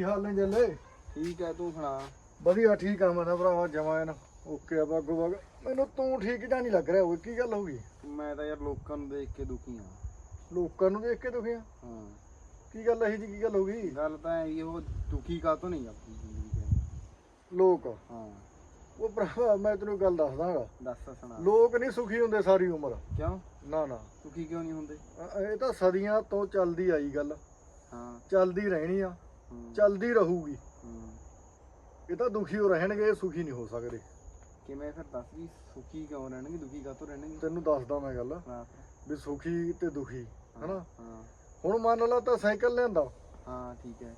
ਕੀ ਹਾਲ ਨੇ ਜੱਲੇ? ਠੀਕ ਹੈ ਤੂੰ ਸੁਣਾ? ਵਧੀਆ ਠੀਕ ਆ ਮੈਂ ਤਾਂ ਭਰਾਵਾ ਜਮਾਨ ਓਕੇ ਆ ਬਾਗੋ ਬਾਗ। ਮੈਨੂੰ ਤੂੰ ਠੀਕ ਜਾਂ ਨਹੀਂ ਲੱਗ ਰਿਹਾ ਓਏ ਕੀ ਗੱਲ ਹੋ ਗਈ? ਮੈਂ ਤਾਂ ਯਾਰ ਲੋਕਾਂ ਨੂੰ ਦੇਖ ਕੇ ਦੁਖੀ ਆ। ਲੋਕਾਂ ਨੂੰ ਦੇਖ ਕੇ ਦੁਖਿਆ ਹਾਂ। ਕੀ ਗੱਲ ਇਹੀ ਜੀ ਕੀ ਗੱਲ ਹੋ ਗਈ? ਗੱਲ ਤਾਂ ਇਹ ਉਹ ਦੁਖੀ ਕਾ ਤੋਂ ਨਹੀਂ ਆਪਣੀ ਜ਼ਿੰਦਗੀ ਦੇ ਲੋਕ। ਹਾਂ। ਉਹ ਭਰਾਵਾ ਮੈਂ ਤੈਨੂੰ ਗੱਲ ਦੱਸਦਾਗਾ। ਦੱਸ ਸੁਣਾ। ਲੋਕ ਨਹੀਂ ਸੁਖੀ ਹੁੰਦੇ ਸਾਰੀ ਉਮਰ। ਕਿਉਂ? ਨਾ ਨਾ। ਦੁਖੀ ਕਿਉਂ ਨਹੀਂ ਹੁੰਦੇ? ਇਹ ਤਾਂ ਸਦੀਆਂ ਤੋਂ ਚੱਲਦੀ ਆਈ ਗੱਲ। ਹਾਂ। ਚੱਲਦੀ ਰਹਿਣੀ ਆ। ਹੂੰ, ਚੱਲਦੀ ਰਹੂਗੀ। ਇਹ ਤਾਂ ਦੁਖੀ ਹੋ ਰਹਿਣਗੇ ਇਹ ਸੁਖੀ ਨਹੀਂ ਹੋ ਸਕਦੇ। ਕਿਵੇਂ ਫਿਰ ਦੱਸ ਵੀ ਸੁਖੀ ਕਿਉਂ ਰਹਿਣਗੇ? ਦੁਖੀ ਕਾ ਤੋਂ ਰਹਿਣਗੇ? ਤੈਨੂੰ ਦੱਸਦਾ ਮੈਂ ਗੱਲ। ਹਾਂ। ਵੀ ਸੁਖੀ ਤੇ ਦੁਖੀ ਹਨਾ? ਹਾਂ। ਹੁਣ ਮੰਨ ਲਾ ਤਾਂ ਸਾਈਕਲ ਲਿਆਂਦਾ। ਹਾਂ ਠੀਕ ਹੈ।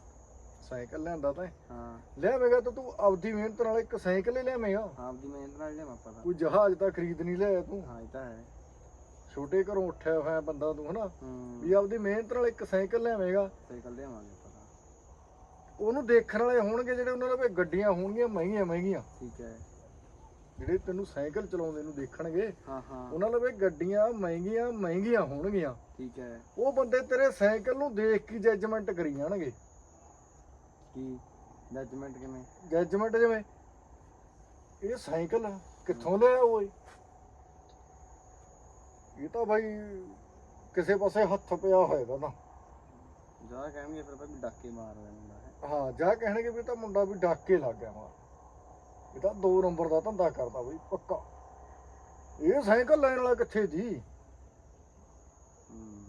ਸਾਈਕਲ ਲਿਆਂਦਾ ਤਾਂ। ਹਾਂ। ਲਿਆਵੇਂਗਾ ਤਾਂ ਤੂੰ ਆਪਦੀ ਮਿਹਨਤ ਨਾਲ ਇੱਕ ਸਾਈਕਲ ਹੀ ਲਿਆਵੇਂਗਾ ਆਪਦੀ ਮਿਹਨਤ ਨਾਲ ਲਿਆਵਾਂ ਪਤਾ ਕੋਈ ਜਹਾਜ਼ ਤਾਂ ਖਰੀਦ ਨਹੀਂ ਲਿਆ ਤੂੰ। ਹਾਂ ਇਹ ਤਾਂ ਹੈ। ਛੋਟੇ ਘਰੋਂ ਉੱਠਿਆ ਹੋਇਆ ਬੰਦਾ ਤੂੰ ਹਨਾ? ਵੀ ਆਪਦੀ ਮਿਹਨਤ ਨਾਲ ਇੱਕ ਸਾਈਕਲ ਲਿਆਵੇਂਗਾ। ਸਾਈਕਲ ਲਿਆਵਾਂਗੇ। ਉਹਨੂੰ ਦੇਖਣ ਵਾਲੇ ਹੋਣਗੇ ਜਿਹੜੇ ਉਹਨਾਂ ਦੇ ਗੱਡੀਆਂ ਹੋਣਗੀਆਂ ਮਹਿੰਗੀਆਂ ਮਹਿੰਗੀਆਂ। ਠੀਕ ਹੈ। ਜਿਹੜੇ ਤੈਨੂੰ ਸਾਈਕਲ ਚਲਾਉਂਦੇ ਨੂੰ ਦੇਖਣਗੇ ਹਾਂ ਹਾਂ। ਉਹਨਾਂ ਲਵੇ ਗੱਡੀਆਂ ਮਹਿੰਗੀਆਂ ਮਹਿੰਗੀਆਂ ਹੋਣਗੀਆਂ। ਠੀਕ ਹੈ। ਉਹ ਬੰਦੇ ਤੇਰੇ ਸਾਈਕਲ ਨੂੰ ਦੇਖ ਕੇ ਜੱਜਮੈਂਟ ਕਰੀ ਜਾਣਗੇ। ਕੀ? ਜੱਜਮੈਂਟ ਕਿਵੇਂ? ਜੱਜਮੈਂਟ ਜਿਵੇਂ? ਇਹ ਸਾਈਕਲ ਕਿੱਥੋਂ ਲਿਆ ਓਏ ਇਹ? ਤਾਂ ਭਾਈ ਕਿਸੇ ਪਾਸੇ ਹੱਥ ਪਿਆ ਹੋਏਗਾ ਨਾ ਜ਼ਿਆਦਾ ਕਹਿਣਗੇ ਫਿਰ ਤਾਂ ਵੀ ਡਾਕੇ ਮਾਰ ਲੈਂਦਾ ਹੈ। ਹਾਂ ਜਾ ਕਹਿਣਗੇ ਵੀ ਇਹ ਤਾਂ ਮੁੰਡਾ ਵੀ ਡਾਕੇ ਲੱਗ ਗਿਆ ਮਾਰ ਇਹ ਤਾਂ ਦੋ ਨੰਬਰ ਦਾ ਧੰਦਾ ਕਰਦਾ ਬਈ ਪੱਕਾ। ਇਹ ਸਾਈਕਲ ਲੈਣ ਵਾਲਾ ਕਿੱਥੇ ਜੀ? ਹੂੰ।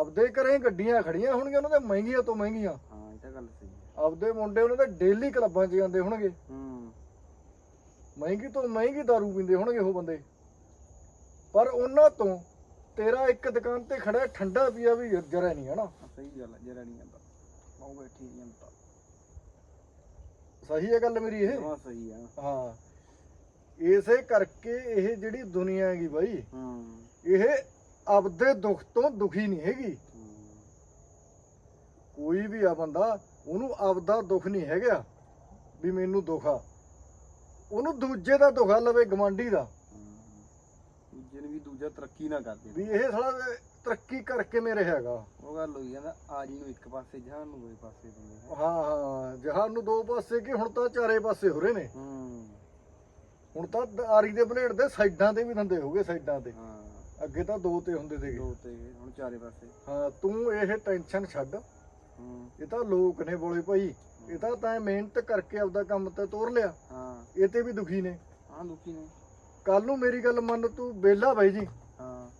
ਆਪਦੇ ਘਰੇ ਗੱਡੀਆਂ ਖੜੀਆਂ ਹੋਣਗੀਆਂ ਉਹਨਾਂ ਦੇ ਮਹਿੰਗੀਆਂ ਤੋਂ ਮਹਿੰਗੀਆਂ। ਹਾਂ ਇਹ ਤਾਂ ਗੱਲ ਸਹੀ ਹੈ। ਆਪਦੇ ਮੁੰਡੇ ਉਹਨਾਂ ਦੇ ਡੇਲੀ ਕਲੱਬਾਂ 'ਚ ਜਾਂਦੇ ਹੋਣਗੇ। ਹੂੰ। ਮਹਿੰਗੀ ਤੋਂ ਮਹਿੰਗੀ ਦਾਰੂ ਪੀਂਦੇ ਹੋਣਗੇ ਉਹ ਬੰਦੇ। ਪਰ ਉਹਨਾਂ ਤੋਂ ਤੇਰਾ ਇੱਕ ਦੁਕਾਨ ਤੇ ਖੜਾ ਠੰਡਾ ਪੀਆ ਵੀ ਜਰਾ ਨਹੀਂ ਹਨਾ? ਸਹੀ ਗੱਲ ਹੈ ਜਰਾ ਨਹੀਂ ਜਾਂਦਾ ਉਹ ਬੈਠੀ ਜਾਂਦਾ ਸਹੀ ਹੈ ਗੱਲ ਮੇਰੀ ਇਹ? ਜਮਾ ਸਹੀ ਆ ਹਾਂ। ਇਸੇ ਕਰਕੇ ਇਹ ਜਿਹੜੀ ਦੁਨੀਆ ਹੈਗੀ ਬਾਈ ਹੂੰ। ਇਹ ਆਪਦੇ ਦੁੱਖ ਤੋਂ ਦੁਖੀ ਨਹੀਂ ਹੈਗੀ। ਹੂੰ, ਕੋਈ ਵੀ ਆ ਬੰਦਾ ਉਹਨੂੰ ਆਪਦਾ ਦੁੱਖ ਨਹੀਂ ਹੈਗਾ ਵੀ ਮੈਨੂੰ ਦੁੱਖ ਆ। ਉਹਨੂੰ ਦੂਜੇ ਦਾ ਦੁੱਖ ਆ ਲਵੇ ਗਵਾਂਢੀ ਦਾ। ਦੂਜਾ ਤਰੱਕੀ ਨਾ ਕਰਦੇ ਵੀ ਇਹ ਸਾਲਾ ਤਰੱਕੀ ਕਰਕੇ ਮੇਰੇ ਹੈਗਾ। ਉਹ ਗੱਲ ਹੋਈ ਜਾਂਦਾ ਆਜੀ ਨੂੰ ਇੱਕ ਪਾਸੇ ਜਹਾਨ ਨੂੰ ਦੂਜੇ ਪਾਸੇ ਦਿੰਦੇ ਹੈ। ਹਾਂ ਹਾਂ ਜਹਾਨ ਨੂੰ ਦੋ ਪਾਸੇ ਕੀ ਹੁਣ ਤਾਂ ਚਾਰੇ ਪਾਸੇ ਹੋ ਰਹੇ ਨੇ। ਹੂੰ। ਹੁਣ ਤਾਂ ਆਰੀ ਦੇ ਬਲੇਡ ਦੇ ਸਾਈਡਾਂ ਤੇ ਵੀ ਦੰਦੇ ਹੋਗੇ ਸਾਈਡਾਂ ਤੇ। ਹਾਂ। ਅੱਗੇ ਤਾਂ ਦੋ ਤੇ ਹੁੰਦੇ ਸੀਗੇ। ਦੋ ਤੇ ਹੁਣ ਚਾਰੇ ਪਾਸੇ। ਹਾਂ ਤੂੰ ਇਹ ਟੈਨਸ਼ਨ ਛੱਡ। ਹੂੰ। ਇਹ ਤਾਂ ਲੋਕ ਨੇ ਬੋਲੇ ਭਾਈ। ਇਹ ਤਾਂ ਤੈਂ ਮਿਹਨਤ ਕਰਕੇ ਆਪਦਾ ਕੰਮ ਤੇ ਤੋਰ ਲਿਆ। ਹਾਂ। ਇਹ ਤੇ ਵੀ ਦੁਖੀ ਨੇ। ਹਾਂ ਦੁਖੀ ਨੇ। ਕੱਲ ਨੂੰ ਮੇਰੀ ਗੱਲ ਮੰਨ ਤੂੰ ਬੇਲਾ ਬਾਈ ਜੀ। ਹਾਂ।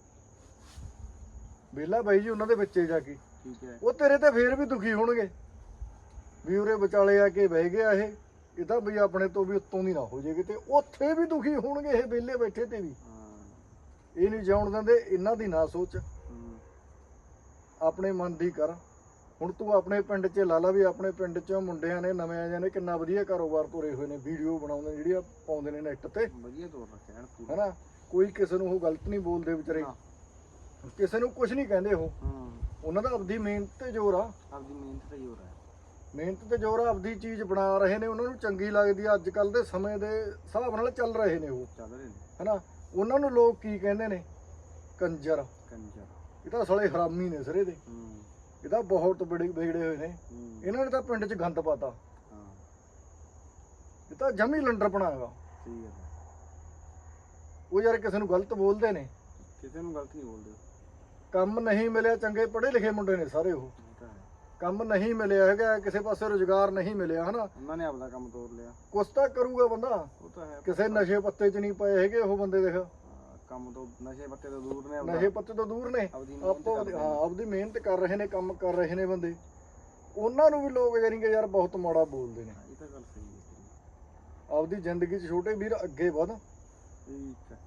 ਬੇਲਾ ਬਾਈ ਜੀ ਉਹਨਾਂ ਦੇ ਬੱਚੇ ਜਾ ਕੇ। ਠੀਕ ਹੈ। ਉਹ ਤੇਰੇ ਤੇ ਫੇਰ ਵੀ ਦੁਖੀ ਹੋਣਗੇ। ਵੀ ਉਰੇ ਵਿਚਾਲੇ ਆ ਕੇ ਬਹਿ ਗਿਆ ਇਹ। ਇਹ ਤਾਂ ਵੀ ਆਪਣੇ ਤੋਂ ਵੀ ਉੱਤੋਂ ਦੀ ਨਾ ਹੋ ਜਾਏਗੀ ਤੇ ਉੱਥੇ ਵੀ ਦੁਖੀ ਹੋਣਗੇ ਇਹ ਵਿਹਲੇ ਬੈਠੇ ਤੇ ਵੀ। ਹਾਂ। ਇਹ ਨਹੀਂ ਜਾਣ ਦਿੰਦੇ ਇਹਨਾਂ ਦੀ ਨਾ ਸੋਚ। ਆਪਣੇ ਮਨ ਦੀ ਕਰ। ਹੁਣ ਤੂੰ ਆਪਣੇ ਪਿੰਡ 'ਚ ਲਾ ਲਾ ਵੀ ਆਪਣੇ ਪਿੰਡ 'ਚ ਮੁੰਡਿਆਂ ਨੇ ਨਵੇਂ ਆ ਨੇ ਕਿੰਨਾ ਵਧੀਆ ਕਾਰੋਬਾਰ ਤੁਰੇ ਹੋਏ ਨੇ ਵੀਡੀਓ ਬਣਾਉਂਦੇ ਨੇ ਜਿਹੜੀਆਂ ਪਾਉਂਦੇ ਨੇ ਨੈੱਟ ਤੇ। ਵਧੀਆ ਤੋਰ ਰੱਖਿਆ ਹਨ ਪੂਰਾ। ਹਨਾ? ਕੋਈ ਕਿਸੇ ਨੂੰ ਉਹ ਗਲਤ ਨਹੀਂ ਬੋਲਦੇ ਵਿਚਾਰੇ। ਕਿਸੇ ਨੂੰ ਕੁਝ ਨਹੀਂ ਕਹਿੰਦੇ ਉਹ। ਉਹਨਾਂ ਦਾ ਆਪਦੀ ਮਿਹਨਤ ਤੇ ਜ਼ੋਰ ਆ। ਆਪਦੀ ਮਿਹਨਤ ਤੇ ਜ਼ੋਰ ਹੈ ਮਿਹਨਤ ਤੇ ਜ਼ੋਰ ਆ ਆਪਦੀ ਚੀਜ਼ ਬਣਾ ਰਹੇ ਨੇ ਉਹਨਾਂ ਨੂੰ ਚੰਗੀ ਲੱਗਦੀ ਆ। ਅੱਜ ਕੱਲ ਦੇ ਸਮੇਂ ਦੇ ਹਿਸਾਬ ਨਾਲ ਚੱਲ ਰਹੇ ਨੇ ਉਹ। ਚੱਲ ਰਹੇ ਨੇ। ਹਨਾ? ਉਹਨਾਂ ਨੂੰ ਲੋਕ ਕੀ ਕਹਿੰਦੇ ਨੇ? ਕੰਜਰ। ਕੰਜਰ। ਇਹ ਤਾਂ ਸਲੇ ਹਰਾਮੀ ਨੇ ਸਿਰੇ ਦੇ। ਇਹ ਤਾਂ ਬਹੁਤ ਬੜੇ ਵਿਗੜੇ ਹੋਏ ਨੇ। ਇਹਨਾਂ ਨੇ ਤਾਂ ਪਿੰਡ 'ਚ ਗੰਦ ਪਾਤਾ। ਹਾਂ। ਇਹ ਤਾਂ ਜਮੀ ਲੰਡਰ ਬਣਾਏਗਾ ਹੈ। ਉਹ ਯਾਰ ਕਿਸੇ ਨੂੰ ਗਲਤ ਬੋਲਦੇ ਨੇ। ਕਿਸੇ ਨੂੰ ਗਲਤ ਨਹੀਂ ਬੋਲਦੇ। ਕੰਮ ਨਹੀਂ ਮਿਲਿਆ ਚੰਗੇ ਪੜ੍ਹੇ ਲਿਖੇ ਮੁੰਡੇ ਨੇ ਸਾਰੇ ਉਹ। ਕੰਮ ਨਹੀਂ ਮਿਲਿਆ ਹੈਗਾ ਕਿਸੇ ਪਾਸੇ ਰੋਜ਼ਗਾਰ ਨਹੀਂ ਮਿਲਿਆ ਹਨਾ? ਉਹਨਾਂ ਨੇ ਆਪਦਾ ਕੰਮ ਤੋਰ ਲਿਆ। ਕੁਛ ਤਾਂ ਕਰੂਗਾ ਬੰਦਾ। ਉਹ ਤਾਂ ਹੈ। ਕਿਸੇ ਨਸ਼ੇ ਪੱਤੇ 'ਚ ਨਹੀਂ ਪਏ ਹੈਗੇ ਉਹ ਬੰਦੇ ਦੇਖ। ਕੰਮ ਤੋਂ ਨਸ਼ੇ ਪੱਤੇ ਤੋਂ ਦੂਰ ਨੇ ਆਪਦਾ। ਨਸ਼ੇ ਪੱਤੇ ਤੋਂ ਦੂਰ ਨੇ। ਆਪਦੀ ਮਿਹਨਤ ਆਪੋ ਕਰਦੇ ਹਾਂ। ਆਪਦੀ ਮਿਹਨਤ ਕਰ ਰਹੇ ਨੇ ਕੰਮ ਕਰ ਰਹੇ ਨੇ ਬੰਦੇ। ਉਹਨਾਂ ਨੂੰ ਵੀ ਲੋਕ ਜਾਨੀ ਕਿ ਯਾਰ ਬਹੁਤ ਮਾੜਾ ਬੋਲਦੇ ਨੇ। ਹਾਂ, ਇਹ ਤਾਂ ਗੱਲ ਸਹੀ ਹੈ ਤੇਰੀ। ਆਪਦੀ ਜ਼ਿੰਦਗੀ 'ਚ ਛੋਟੇ ਵੀਰ ਅੱਗੇ ਵਧ। ਠੀਕ ਹੈ।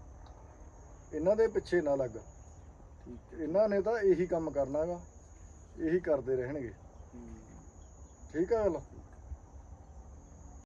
ਇਹਨਾਂ ਦੇ ਪਿੱਛੇ ਨਾ ਲੱਗ। ਠੀਕ ਹੈ। ਇਹਨਾਂ ਨੇ ਤਾਂ ਇਹੀ ਕੰਮ ਕਰਨਾਗਾ। ਇਹੀ ਕਰਦੇ ਰਹਿਣਗੇ। ਹੂੰ, ਠੀਕ ਆ ਗੱਲ?